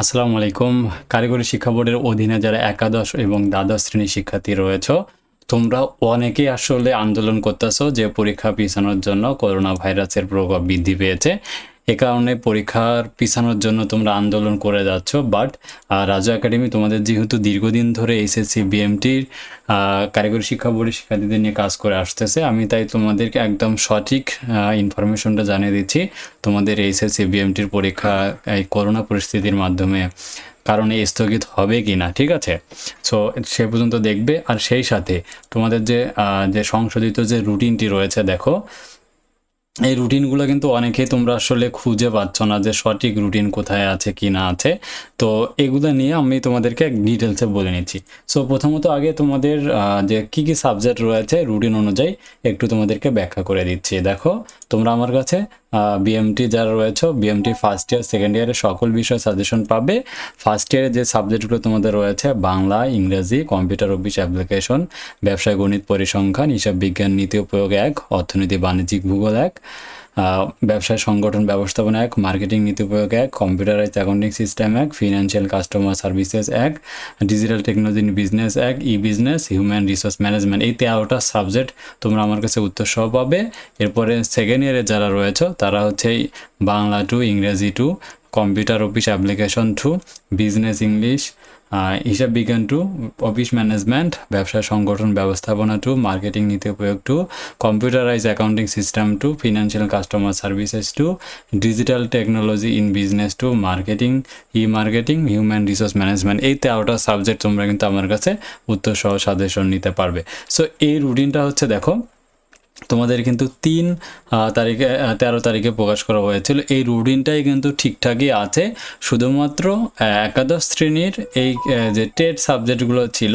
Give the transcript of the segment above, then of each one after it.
আসসালামু আলাইকুম। কারিগরি শিক্ষা বোর্ডের অধীনে যারা একাদশ এবং দ্বাদশ শ্রেণির শিক্ষার্থী রয়েছ, তোমরা অনেকেই আসলে আন্দোলন করতেছো যে পরীক্ষা পিছানোর জন্য করোনা ভাইরাসের প্রভাব বৃদ্ধি পেয়েছে। এ কারণে পরীক্ষার পিছানোর জন্য তোমরা আন্দোলন করে যাচ্ছ বাট রাজু একাডেমি তোমাদের যেহেতু দীর্ঘদিন ধরে এসএসসি বিএমটির কারিগরি শিক্ষা বোর্ডের শিক্ষার্থীদের নিয়ে কাজ করে আসতেছে, আমি তাই তোমাদেরকে একদম সঠিক ইনফরমেশনটা জানিয়ে দিচ্ছি, তোমাদের এইচএসসি বিএমটির পরীক্ষা, এই করোনা পরিস্থিতির মাধ্যমে, কারণে স্থগিত হবে কি না ঠিক আছে? সো সে পর্যন্ত দেখবে, আর সেই সাথে তোমাদের যে যে সংশোধিত যে রুটিনটি রয়েছে, দেখো এই রুটিনগুলো কিন্তু অনেকেই তোমরা আসলে খুঁজে পাচ্ছ না যে সঠিক রুটিন কোথায় আছে, কি না আছে। তো এগুলো নিয়ে আমি তোমাদেরকে ডিটেলসে বলে নিচ্ছি। সো প্রথমত আগে তোমাদের যে কি কি সাবজেক্ট রয়েছে রুটিন অনুযায়ী একটু তোমাদেরকে ব্যাখ্যা করে দিচ্ছি। দেখো, তোমরা আমার কাছে বিএমটি যারা রয়েছে বিএমটি ফার্স্ট ইয়ার সেকেন্ড ইয়ারে সকল বিষয়ে সাজেশন পাবে। ফার্স্ট ইয়ারে যে সাবজেক্টগুলো তোমাদের রয়েছে, বাংলা, ইংরেজি কম্পিউটার অফিস অ্যাপ্লিকেশন ব্যবসায় গণিত পরিসংখ্যান, হিসাব বিজ্ঞান, নীতি প্রয়োগ এক, অর্থনীতি, বাণিজ্যিক ভূগোল এক। ব্যবসায় সংগঠন ব্যবস্থাপনা এক, মার্কেটিং নীতি প্রয়োগ এক কম্পিউটারাইজ অ্যাকাউন্টিং সিস্টেম এক, ফিনান্সিয়াল কাস্টমার সার্ভিসেস এক, ডিজিটাল টেকনোলজি ইন বিজনেস এক E business human resource management. এই তেরোটা সাবজেক্ট তোমরা আমার কাছে উত্তর সহ পাবে। এরপরে সেকেন্ড ইয়ারে যারা রয়েছে, তারা হচ্ছে Bangla two Ingreji two computer office application two business English হিসাব বিজ্ঞান টু অফিস ম্যানেজমেন্ট ব্যবসা সংগঠন ব্যবস্থাপনা টু মার্কেটিং নীতি উপয়োগ two computerise accounting system two financial customer services two digital technology in business two marketing E marketing human resource management এই তেরোটা subject তোমরা কিন্তু আমার কাছে উত্তর সহ সাজেশন নিতে পারবে। সো এই রুটিনটা হচ্ছে দেখো তোমাদের কিন্তু তিন তারিখে তেরো তারিখে প্রকাশ করা হয়েছিল। এই রুটিনটাই কিন্তু ঠিকঠাকই আছে। শুধুমাত্র একাদশ শ্রেণির এই যে টেট সাবজেক্টগুলো ছিল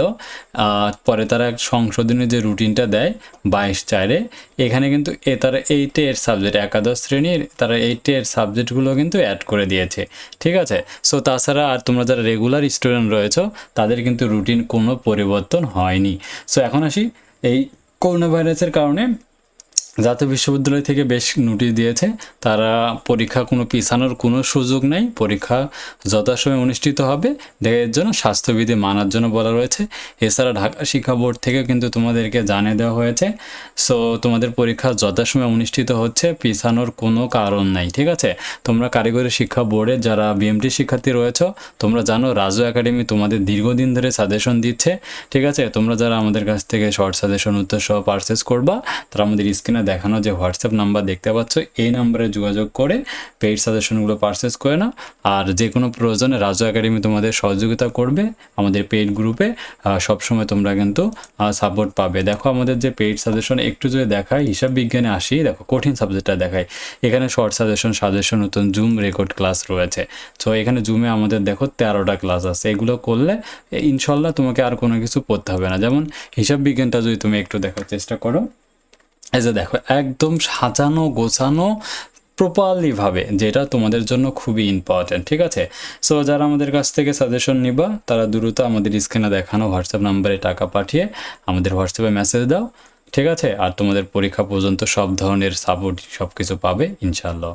পরে তারা সংশোধনী যে রুটিনটা দেয় বাইশ চারে, এখানে কিন্তু এ তারা এই টেট সাবজেক্ট, একাদশ শ্রেণির তারা এই টেট সাবজেক্টগুলো কিন্তু অ্যাড করে দিয়েছে। ঠিক আছে? সো তাছাড়া আর তোমরা যারা রেগুলার স্টুডেন্ট রয়েছো, তাদের কিন্তু রুটিন কোনো পরিবর্তন হয়নি। সো এখন আসি এই করোনা ভাইরাসের কারণে। জাতীয় বিশ্ববিদ্যালয় থেকে বেশ নোটিশ দিয়েছে, তারা পরীক্ষা কোনো পিছানোর কোনো সুযোগ নেই, পরীক্ষা যথাসময়ে অনুষ্ঠিত হবে। এর জন্য স্বাস্থ্যবিধি মানার জন্য বলা রয়েছে। এছাড়া ঢাকা শিক্ষা বোর্ড থেকে কিন্তু তোমাদেরকে জানিয়ে দেওয়া হয়েছে। সো, তোমাদের পরীক্ষা যথাসময়ে অনুষ্ঠিত হচ্ছে, পিছানোর কোনো কারণ নাই, ঠিক আছে? তোমরা কারিগরি শিক্ষা বোর্ডে যারা বিএমটি শিক্ষার্থী রয়েছে, তোমরা জানো রাজু একাডেমি তোমাদের দীর্ঘদিন ধরে সাজেশন দিচ্ছে, ঠিক আছে? তোমরা যারা আমাদের কাছ থেকে শর্ট সাজেশন, উত্তর সহ পারচেস করবা, তারা আমাদের স্ক্রিনে দেখানো যে হোয়াটসঅ্যাপ নাম্বার দেখতে পাচ্ছ, এই নাম্বারে যোগাযোগ করে পেইড সাজেশনগুলো পারচেস করে নাও। আর যে কোনো প্রয়োজনে রাজু একাডেমি তোমাদের সহযোগিতা করবে, আমাদের পেইড গ্রুপে সবসময় তোমরা কিন্তু সাপোর্ট পাবে। দেখো আমাদের যে পেইড সাজেশন একটু যদি দেখায় হিসাব বিজ্ঞানে আসি, দেখো কঠিন সাবজেক্টটা দেখায় এখানে শর্ট সাজেশন সাজেশন নতুন জুম রেকর্ড ক্লাস রয়েছে। তো এখানে জুমে আমাদের দেখো তেরোটা ক্লাস আছে। এগুলো করলে, ইনশাল্লাহ তোমাকে আর কোনো কিছু পড়তে হবে না। যেমন হিসাব বিজ্ঞানটা যদি তুমি একটু দেখার চেষ্টা করো এই যে দেখো, একদম সাজানো, গোছানো প্রপারলি ভাবে, যেটা তোমাদের জন্য খুবই ইম্পর্টেন্ট ঠিক আছে? সো যারা আমাদের কাছ থেকে সাজেশন নিবা, তারা দ্রুত আমাদের স্ক্রিনে দেখানো হোয়াটসঅ্যাপ নাম্বারে টাকা পাঠিয়ে আমাদের হোয়াটসঅ্যাপে মেসেজ দাও, ঠিক আছে? আর তোমাদের পরীক্ষা পর্যন্ত সব ধরনের সাপোর্ট সব কিছু পাবে ইনশাল্লাহ